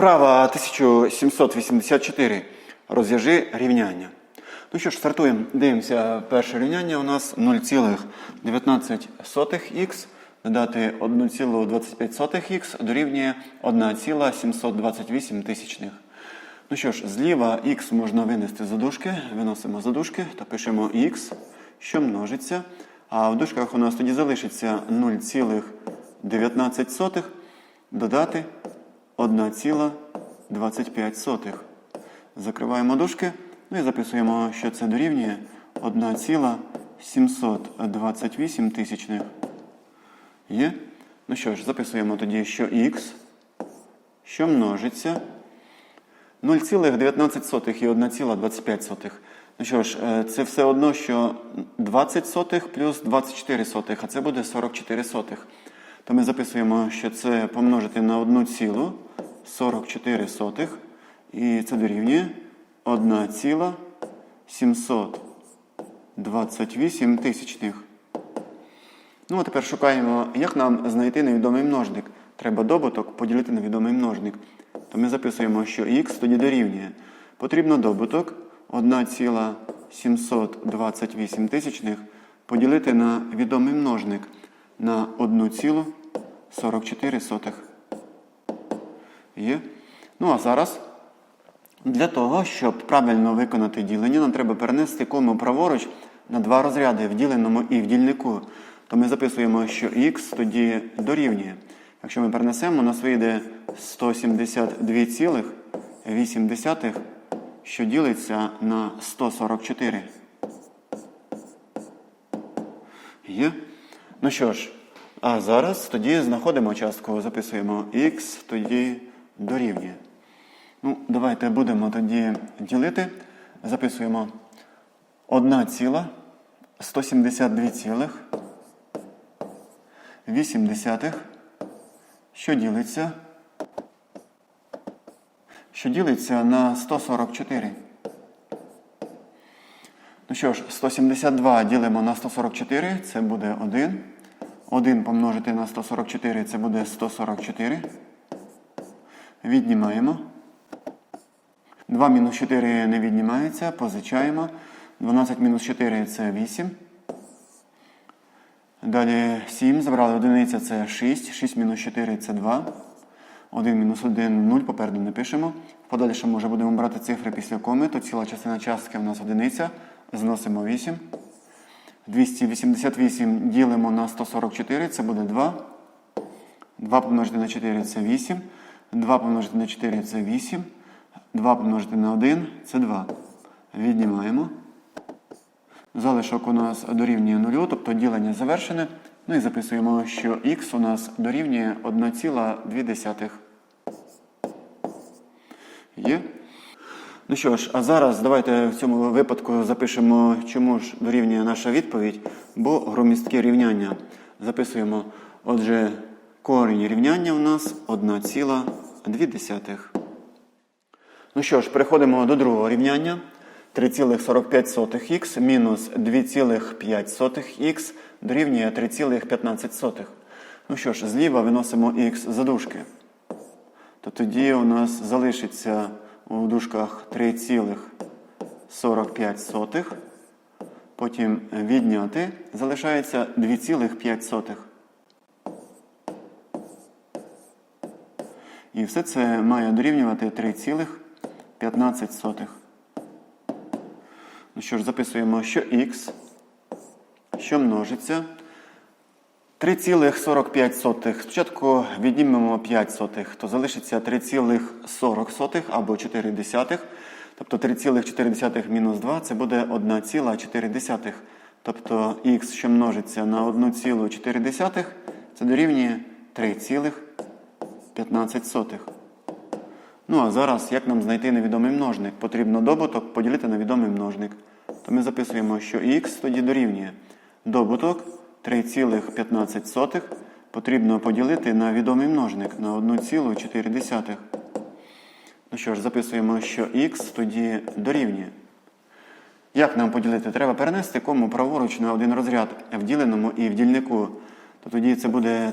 Вправа 1784. Розв'яжи рівняння. Ну що ж, стартуємо. Дивимося, перше рівняння у нас 0,19х додати 1,25х дорівнює 1,728 тисячних. Ну що ж, зліва х можна винести за дужки, виносимо за дужки та пишемо х, що множиться. А в дужках у нас тоді залишиться 0,19 додати 1,25. Закриваємо дужки. Ну і записуємо, що це дорівнює 1,728 тисячних. Є? Ну що ж, записуємо тоді, що х, що множиться 0,19 і 1,25. Ну що ж, е, це все одно, що 20 сотих плюс 24 сотих, а це буде 44 сотих. То ми записуємо, що це помножити на 1,44 сотих, і це дорівнює 1,728 тисячних. Ну, а тепер шукаємо, як нам знайти невідомий множник. Треба добуток поділити на відомий множник. То ми записуємо, що х тоді дорівнює. Потрібно добуток 1,728 тисячних поділити на відомий множник на 1,44 сотих. Є? Ну а зараз для того, щоб правильно виконати ділення, нам треба перенести кому праворуч на два розряди в діленому і в дільнику. То ми записуємо, що х тоді дорівнює. Якщо ми перенесемо, у нас вийде 172,8, що ділиться на 144. Є? Ну що ж, а зараз тоді знаходимо частку, записуємо х, тоді дорівнює. Ну, давайте будемо тоді ділити. Записуємо 1 ціла 172 цілих 8 десятих, що ділиться, що ділиться на 144. Ну що ж, 172 ділимо на 144, це буде 1. 1 помножити на 144, це буде 144. Віднімаємо. 2 мінус 4 не віднімається, позичаємо. 12 мінус 4 це 8. Далі 7. Забрали одиниця це 6. 6 мінус 4 це 2. 1 мінус 1 0. Попереду не пишемо. Подальше може будемо брати цифри після коми, то ціла частина частки у нас одиниця. Зносимо 8. 288 ділимо на 144, це буде 2. 2 помножити на 4 це 8. 2 помножити на 4 це 8. 2 помножити на 1 це 2. Віднімаємо. Залишок у нас дорівнює 0, тобто ділення завершене. Ну і записуємо, що х у нас дорівнює 1,2. Є? Ну що ж, а зараз давайте в цьому випадку запишемо, чому ж дорівнює наша відповідь, бо громістке рівняння. Записуємо, отже, корінь рівняння у нас 1,2. Ну що ж, переходимо до другого рівняння. 3,45х мінус 2,5х дорівнює 3,15. Ну що ж, зліва виносимо х за дужки. То тоді у нас залишиться у дужках 3,45. Потім відняти залишається 2,5. І все це має дорівнювати 3,15. Ну що ж, записуємо, що х, що множиться. 3,45. Спочатку віднімемо 5 сотих, то залишиться 3,40 або 4 десятих. Тобто 3,4 мінус 2 це буде 1,4. Тобто х, що множиться на 1,4, це дорівнює 3,15. Ну а зараз, як нам знайти невідомий множник? Потрібно добуток поділити на відомий множник. То ми записуємо, що х тоді дорівнює добуток 3,15 потрібно поділити на відомий множник на 1,4. Ну що ж, записуємо, що х тоді дорівнює. Як нам поділити? Треба перенести кому праворуч на один розряд в діленому і в дільнику. То тоді це буде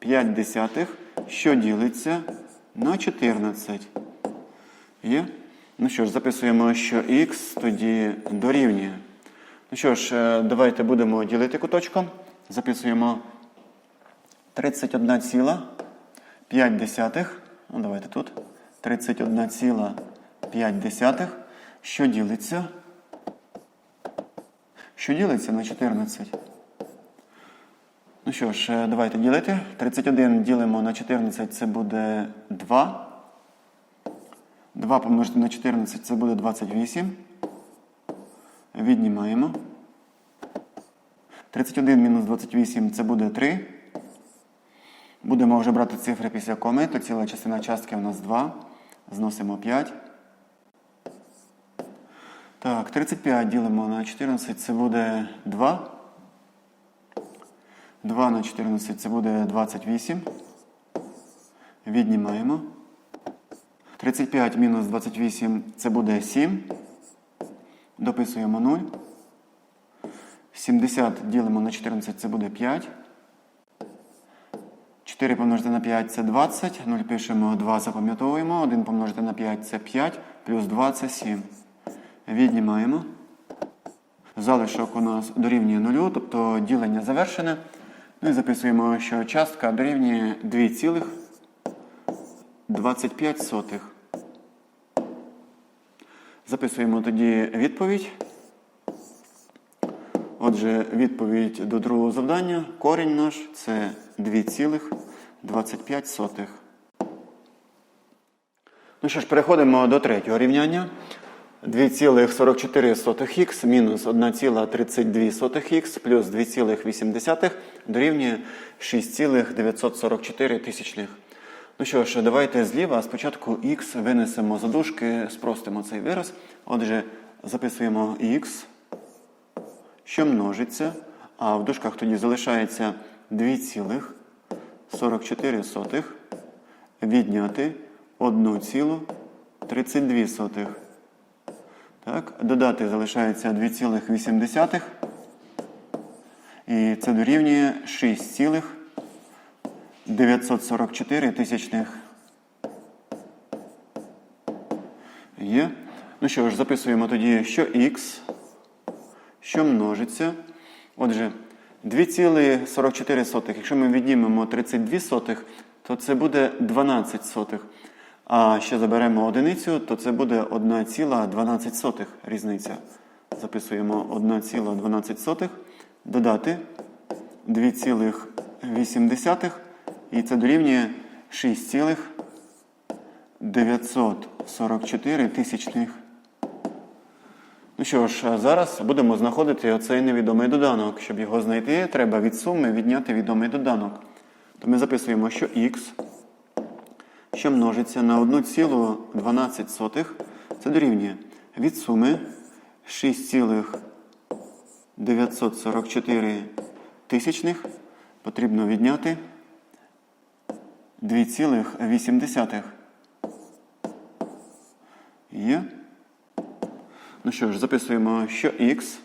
31,5, що ділиться на 14. Є? Ну що ж, записуємо, що х тоді дорівнює. Ну що ж, е, давайте будемо ділити куточком. Записуємо 31,5. Ну, давайте тут. 31,5. Що ділиться? Що ділиться на 14? Ну що ж, е, давайте ділити. 31 ділимо на 14, це буде 2. 2 помножити на 14 це буде 28. Віднімаємо. 31 мінус 28 це буде 3. Будемо вже брати цифри після коми, то ціла частина частки у нас 2. Зносимо 5. Так, 35 ділимо на 14, це буде 2. 2 на 14 це буде 28. Віднімаємо. 35 мінус 28 це буде 7. Дописуємо 0. 70 ділимо на 14 це буде 5. 4 помножити на 5 це 20. 0 пишемо 2, запам'ятовуємо. 1 помножити на 5 це 5, плюс 2 це 7. Віднімаємо. Залишок у нас дорівнює 0, тобто ділення завершене. Ну і записуємо, що частка дорівнює 2,25. Записуємо тоді відповідь. Отже, відповідь до другого завдання. Корінь наш це 2,25. Ну що ж, переходимо до третього рівняння. 2,44х мінус 1,32х плюс 2,8 дорівнює 6,944 тисячних. Ну що ж, давайте зліва спочатку х винесемо за дужки, спростимо цей вираз. Отже, записуємо х, що множиться, а в дужках тоді залишається 2,44 відняти 1,32. Так, додати залишається 2,8. І це дорівнює 6,944 тисячних. Є. Ну що ж, записуємо тоді, що х, що множиться. Отже, 2,44. Якщо ми віднімемо 32 сотих, то це буде 12 сотих. А ще заберемо одиницю, то це буде 1,12 різниця. Записуємо 1,12. Додати 2,8. І це дорівнює 6,944 тисячних. Ну що ж, зараз будемо знаходити оцей невідомий доданок. Щоб його знайти, треба від суми відняти відомий доданок. То ми записуємо, що х що множиться на 1,12, це дорівнює від суми 6,944 тисячних потрібно відняти 2,8. Є. Ну що ж, записуємо, що х,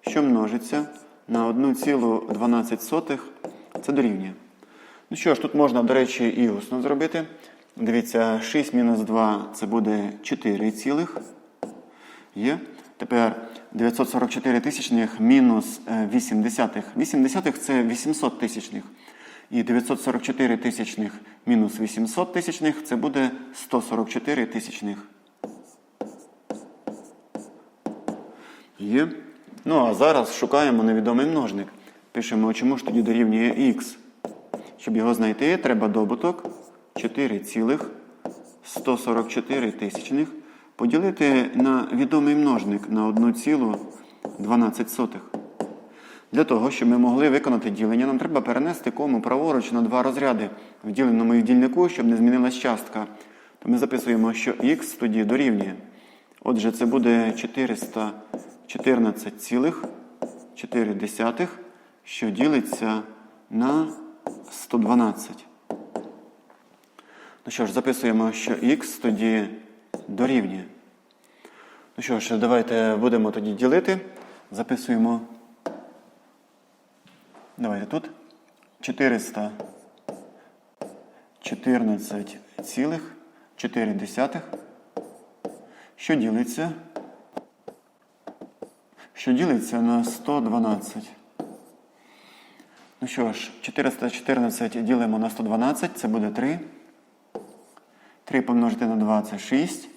що множиться на 1,12, це дорівнює. Ну що ж, тут можна, до речі, і усно зробити. Дивіться, 6 мінус 2 це буде 4 цілих. Є. Тепер 944 тисячних мінус 8 десятих. 8 десятих це 800 тисячних. І 944 тисячних мінус 800 тисячних це буде 144 тисячних. Є. Ну а зараз шукаємо невідомий множник. Пишемо, чому ж тоді дорівнює х. Щоб його знайти, треба добуток 4,144 тисячних поділити на відомий множник на 1,12. Для того, щоб ми могли виконати ділення, нам треба перенести кому праворуч на два розряди в діленому і дільнику, щоб не змінилась частка. То ми записуємо, що х тоді дорівнює. Отже, це буде 414,4, що ділиться на 112. Ну що ж, записуємо, що х тоді дорівнює. Ну що ж, давайте будемо тоді ділити. Записуємо. Давайте тут. 400. 14,4, що ділиться, що ділиться на 112. Ну що ж, 414 ділимо на 112, це буде 3. 3 помножити на 2 це 6.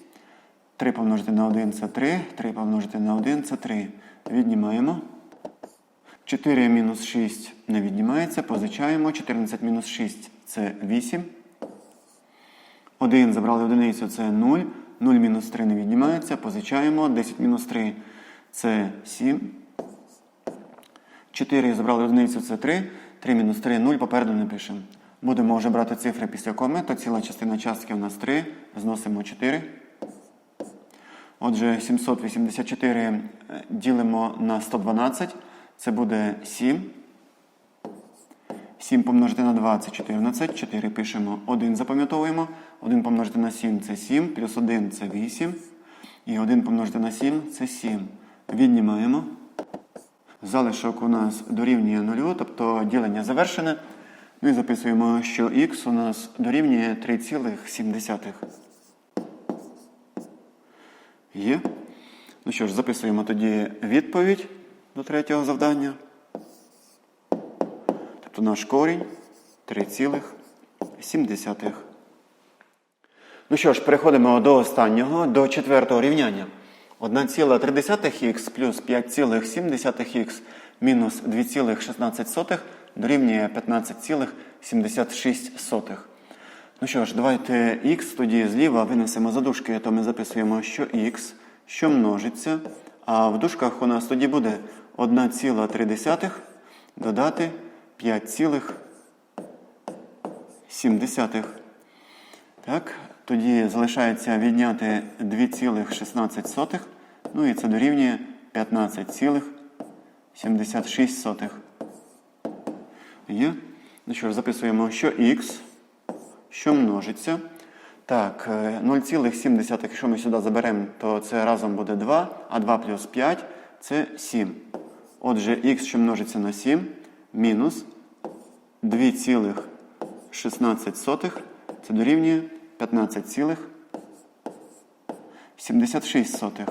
3 помножити на 1 це 3. 3 помножити на 1 це 3. Віднімаємо. 4 мінус 6 не віднімається, позичаємо. 14 мінус 6 це 8. 1 забрали одиницю, це 0. 0 мінус 3 не віднімається, позичаємо. 10 мінус 3 це 7. 4 забрали одиницю, це 3. 3 мінус 3 0, попереду не пишемо. Будемо вже брати цифри після коми, то ціла частина частки у нас 3. Зносимо 4. Отже, 784 е, ділимо на 112. Це буде 7. 7 помножити на 2 це 14. 4 пишемо 1, запам'ятовуємо. 1 помножити на 7 це 7, плюс 1 це 8. І 1 помножити на 7 це 7. Віднімаємо. Залишок у нас дорівнює 0, тобто ділення завершене. Ну і записуємо, що х у нас дорівнює 3,7. Є. Ну що ж, записуємо тоді відповідь до третього завдання. Тобто наш корінь 3,7. Ну що ж, переходимо до останнього, до четвертого рівняння. 1,3х плюс 5,7х мінус 2,16 дорівнює 15,76. Ну що ж, давайте х тоді зліва винесемо за дужки, то ми записуємо, що х, що множиться. А в дужках у нас тоді буде 1,3 додати 5,7. Так, тоді залишається відняти 2,16. Ну і це дорівнює 15,76. Є? Ну що ж, записуємо, що х, що множиться. Так, е, 0,7, якщо ми сюди заберемо, то це разом буде 2, а 2 плюс 5 це 7. Отже, х, що множиться на 7, мінус 2,16, це дорівнює 15,76.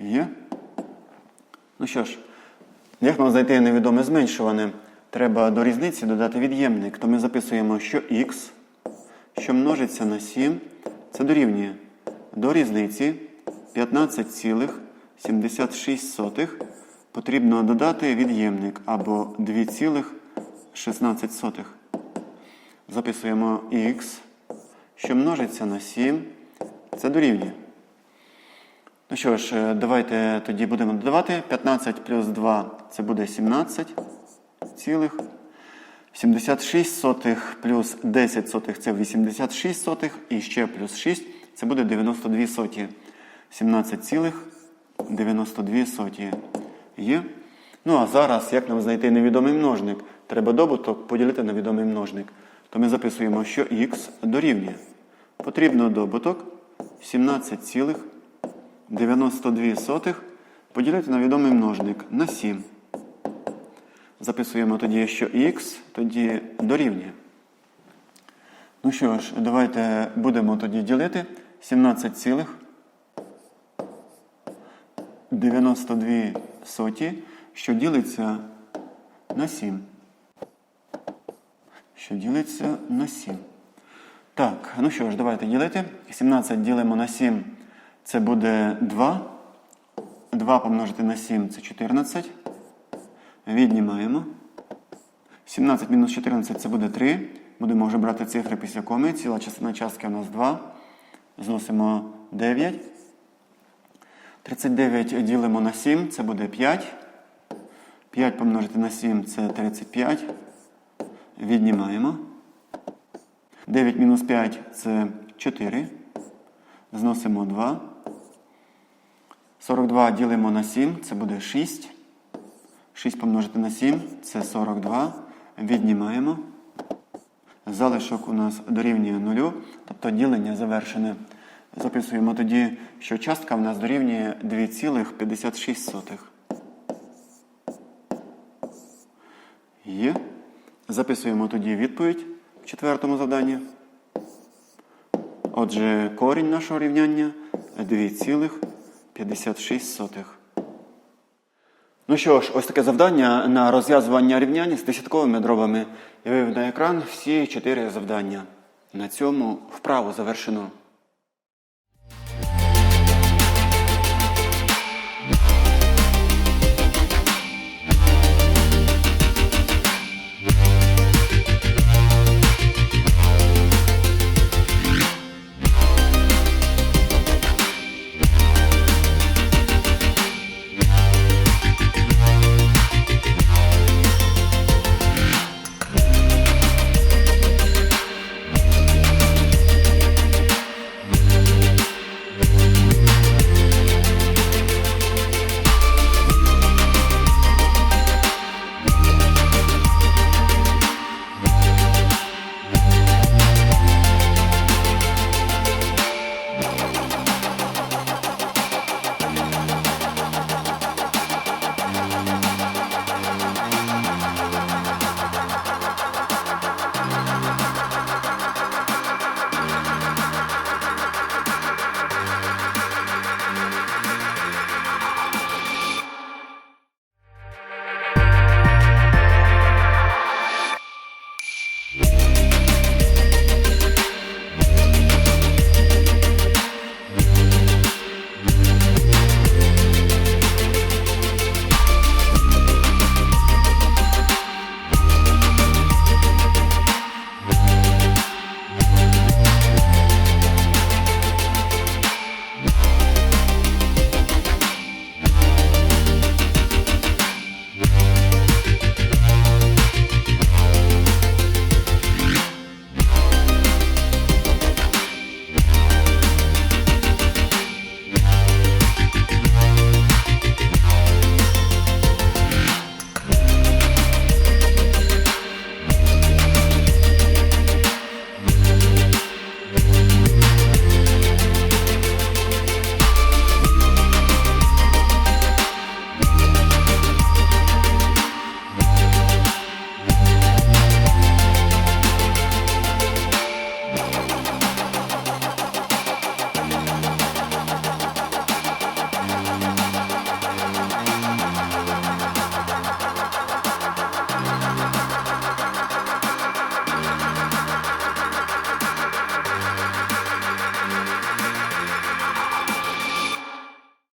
Є? Ну що ж, як нам знайти невідоме зменшуване? Треба до різниці додати від'ємник. То ми записуємо, що х, що множиться на 7, це дорівнює до різниці 15,76 потрібно додати від'ємник або 2,16. Записуємо х, що множиться на 7, це дорівнює. Ну що ж, е, давайте тоді будемо додавати. 15 плюс 2 це буде 17 цілих. 76 сотих плюс 10 сотих це 86 сотих. І ще плюс 6 це буде 92 соті. 17 цілих 92 соті. Є. Ну а зараз, як нам знайти невідомий множник? Треба добуток поділити на відомий множник. То ми записуємо, що х дорівнює. Потрібно добуток 17 цілих 92 сотих поділити на відомий множник на 7. Записуємо тоді, що х тоді дорівнює. Ну що ж, давайте будемо тоді ділити 17 цілих 92 соті, що ділиться на 7. Що ділиться на 7. Так, ну що ж, давайте ділити. 17 ділимо на 7. Це буде 2. 2 помножити на 7 це 14. Віднімаємо. 17 мінус 14 це буде 3. Будемо вже брати цифри після коми. Ціла частина частки у нас 2. Зносимо 9. 39 ділимо на 7, це буде 5. 5 помножити на 7 це 35. Віднімаємо. 9 мінус 5 це 4. Зносимо 2. 42 ділимо на 7, це буде 6. 6 помножити на 7 це 42. Віднімаємо. Залишок у нас дорівнює 0, тобто ділення завершене. Записуємо тоді, що частка в нас дорівнює 2,56. Записуємо тоді відповідь. четвертому завданні. Отже, корінь нашого рівняння 2,56. Ну що ж, ось таке завдання на розв'язування рівняння з десятковими дробами. Я вивів на екран всі чотири завдання. На цьому вправу завершено.